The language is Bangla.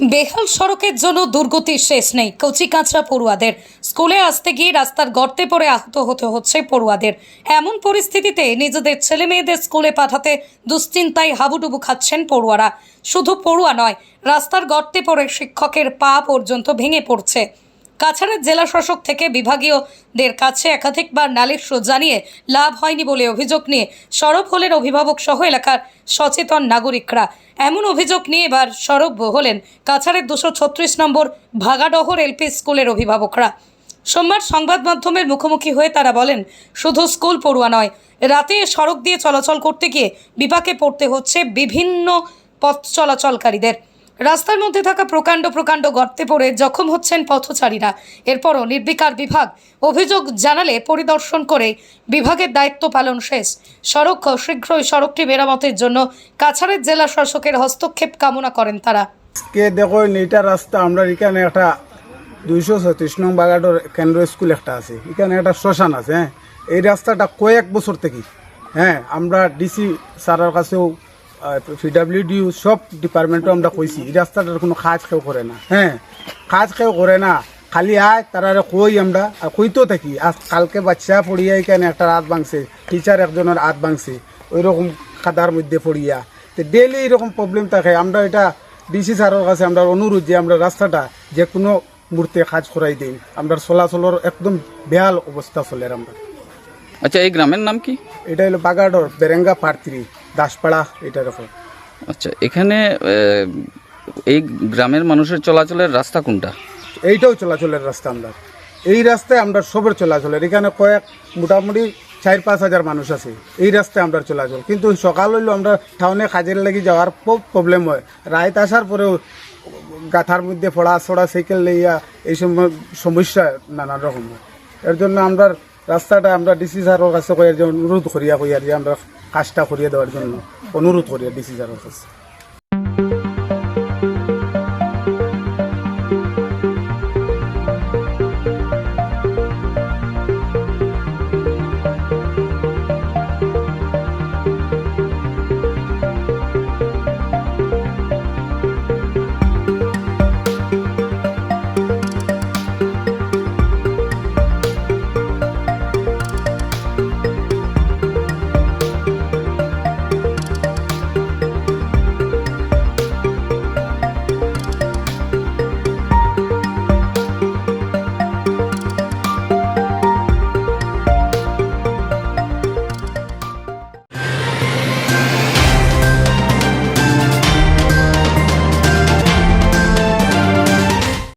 বেহাল সড়কের জন্য দুর্গতির শেষ নেই। কচি কাঁচরা পড়ুয়াদের। স্কুলে আসতে গিয়ে রাস্তার গর্তে পড়ে আহত হতে হচ্ছে পড়ুয়াদের। এমন পরিস্থিতিতে নিজেদের ছেলে মেয়েদের স্কুলে পাঠাতে দুশ্চিন্তায় হাবুডুবু খাচ্ছেন পড়ুয়ারা। শুধু পড়ুয়া নয়, রাস্তার গর্তে পড়ে শিক্ষকের পা পর্যন্ত ভেঙে পড়ছে। কাছাড়ের জেলা শাসক থেকে বিভাগীয়দের কাছে একাধিকবার নালিশ জানিয়ে লাভ হয়নি বলে অভিযোগ নিয়ে সরব হলেন অভিভাবক সহ এলাকার সচেতন নাগরিকরা। এমন অভিযোগ নিয়ে এবার সরব হলেন কাছাড়ের দুশো ছত্রিশ নম্বর ভাগাডহর এলপি স্কুলের অভিভাবকরা। সোমবার সংবাদ মাধ্যমের মুখোমুখি হয়ে তারা বলেন, শুধু স্কুল পড়ুয়া নয়, রাতে সড়ক দিয়ে চলাচল করতে গিয়ে বিপাকে পড়তে হচ্ছে বিভিন্ন পথ চলাচলকারীদের। রাস্তার মধ্যে থাকা প্রকাণ্ড প্রকাণ্ড গর্তে পড়ে জখম হচ্ছেন পথচারীরা। এরপরও নির্বিকার বিভাগ অভিযোগ জানালে পরিদর্শন করে বিভাগের দায়িত্ব পালন শেষ। সড়ক শীঘ্রই সড়কটি মেরামতের জন্য কাছাড়ের জেলা শাসকের হস্তক্ষেপ কামনা করেন তারা। কে দেখো, এইটা রাস্তা, আমরা এখানে একটা দুইশো ছত্রিশ নং বাগাডোর কেন্দ্র স্কুল একটা আছে। এখানে একটা শ্মশান আছে হ্যাঁ। এই রাস্তাটা কয়েক বছর থেকে হ্যাঁ আমরা ডিসি স্যারের কাছেও পিডাব্লিউডিউ সব ডিপার্টমেন্টও আমরা কইছি। এই রাস্তাটার কোনো কাজ কেউ করে না। হ্যাঁ কাজ কেউ করে না। খালি আয় তারা কই আমরা। আর কইতো থাকি আজ কালকে বাচ্চা পড়িয়া এখানে একটা রাত ভাঙছে। টিচার একজনের হাত ভাঙছে। ওই রকম খাদার মধ্যে পড়িয়া। তো ডেলি এরকম প্রবলেম থাকে। আমরা এটা ডিসি স্যারের কাছে আমরা অনুরোধ যে আমরা রাস্তাটা যে কোনো মুহূর্তে কাজ করাই দিই আমরা চলাচলের একদম বেহাল অবস্থা চলে আমরা। আচ্ছা এই গ্রামের নাম কি? এটা হলো বাগাডর বেরেঙ্গা পার্থিরি। দাসপাড়া এটা রকম আচ্ছা এখানে এই গ্রামের মানুষের চলাচলের রাস্তা কোনটা? এইটাও চলাচলের রাস্তা আমরা। এই রাস্তায় আমরা সবের চলাচলের। এখানে কয়েক মোটামুটি চার পাঁচ হাজার মানুষ আছে। এই রাস্তায় আমরা চলাচল। কিন্তু সকাল হইলেও আমরা টাউনে কাজের লাগি যাওয়ার খুব প্রবলেম হয়। রাইত আসার পরেও গাথার মধ্যে পড়া ছড়া সাইকেল লইয়া এই সময় সমস্যা নানান রকম এর জন্য আমরা রাস্তাটা আমরা ডিসি স্যারের কাছে কই যে অনুরোধ করিয়া কইয়া যে আমরা কাজটা করিয়ে দেওয়ার জন্য অনুরোধ করিয়া ডিসি স্যারের কাছে